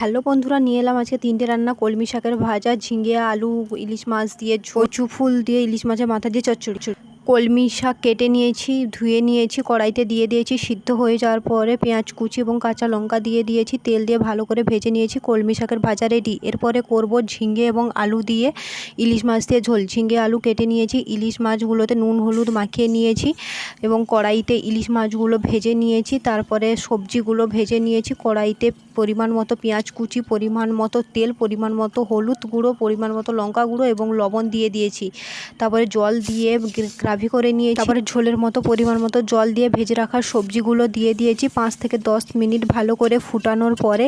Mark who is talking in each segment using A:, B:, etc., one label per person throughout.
A: Hello বন্ধুরা, নিয়ে এলাম আজকে তিনটে রান্না, কলমি শাকের ভাজা, ঝিঙে, আলু, ইলিশ মাছ দিয়ে ছচু ফুল দিয়ে, ইলিশ মাছের মাথা দিয়ে চচ্চড়ি। কলমি শাক কেটে নিয়েছি, ধুয়ে নিয়েছি, কড়াইতে দিয়ে দিয়েছি, সিদ্ধ হয়ে যাওয়ার পরে পেঁয়াজ কুচি এবং কাঁচা লঙ্কা দিয়ে দিয়েছি, তেল দিয়ে ভালো করে ভেজে নিয়েছি, কলমি শাকের ভাজা রেডি এরপরে করব ঝিঙে এবং আলু দিয়ে ইলিশ মাছ দিয়ে ঝোল। ঝিঙে, আলু কেটে নিয়েছি, ইলিশ মাছগুলোতে নুন, হলুদ মাখিয়ে নিয়েছি এবং কড়াইতে ইলিশ মাছগুলো ভেজে নিয়েছি, তারপরে সবজিগুলো ভেজে নিয়েছি, কড়াইতে পরিমাণ মতো পেঁয়াজ কুচি, পরিমাণ মতো তেল, পরিমাণ মতো হলুদ গুঁড়ো, পরিমাণ মতো লঙ্কা গুঁড়ো এবং লবণ দিয়ে দিয়েছি। তারপরে জল দিয়ে গ্রাভি করে নিয়ে তারপরে ঝোলের মতো, পরিমাণ মতো জল দিয়ে ভেজে রাখা সবজিগুলো দিয়ে দিয়েছি। পাঁচ থেকে দশ মিনিট ভালো করে ফুটানোর পরে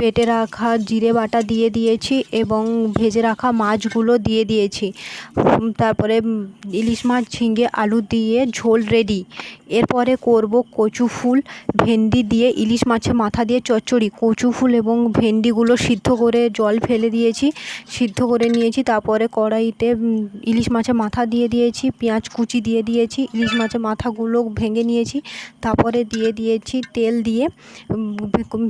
A: বেটে রাখা জিরে বাটা দিয়ে দিয়েছি এবং ভেজে রাখা মাছগুলো দিয়ে দিয়েছি। তারপরে ইলিশ মাছ, ঝিঙে, আলু দিয়ে ঝোল রেডি এরপরে করব কচু ফুল, ভেন্ডি দিয়ে ইলিশ মাছের মাথা দিয়ে চচ্চড়ি। কচু ফুল এবং ভেন্ডিগুলো সিদ্ধ করে জল ফেলে দিয়েছি, সিদ্ধ করে নিয়েছি। তারপরে কড়াইতে ইলিশ মাছের মাথা দিয়ে দিয়েছি, পেঁয়াজ কুচি দিয়ে দিয়েছি, ইলিশ মাছের মাথাগুলো ভেঙে নিয়েছি, তারপরে দিয়ে দিয়েছি তেল দিয়ে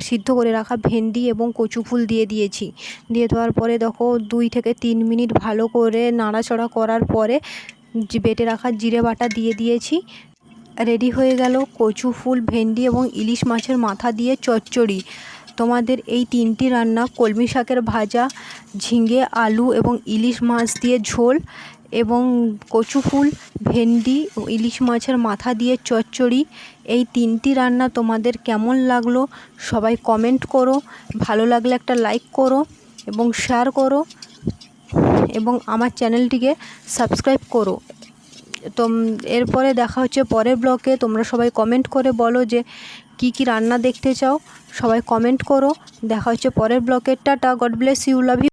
A: সিদ্ধ করে রাখা ভেন্ডি এবং কচু ফুল দিয়ে দিয়েছি। দিয়ে দেওয়ার পরে দেখো দুই থেকে তিন মিনিট ভালো করে নাড়াচড়া করার পরে বেটে রাখা জিরে বাটা দিয়ে দিয়েছি। রেডি হয়ে গেল কচু ফুল, ভেন্ডি এবং ইলিশ মাছের মাথা দিয়ে চচ্চড়ি। তোমাদের এই তিনটি রান্না কলমি শাকের ভাজা, ঝিঙে, আলু এবং ইলিশ মাছ দিয়ে ঝোল। এবং কচু ফুল, ভেন্ডি ও ইলিশ মাছের মাথা দিয়ে চচ্চড়ি, এই তিনটি রান্না তোমাদের কেমন লাগল সবাই কমেন্ট করো, ভালো লাগলে একটা লাইক করো এবং শেয়ার করো এবং আমার চ্যানেলটিকে সাবস্ক্রাইব করো। তো এরপরে দেখা হচ্ছে পরের ব্লকে তোমরা সবাই কমেন্ট করে বলো যে কি কি রান্না দেখতে চাও, সবাই কমেন্ট করো, দেখা হচ্ছে পরের ব্লকের tata God bless you love you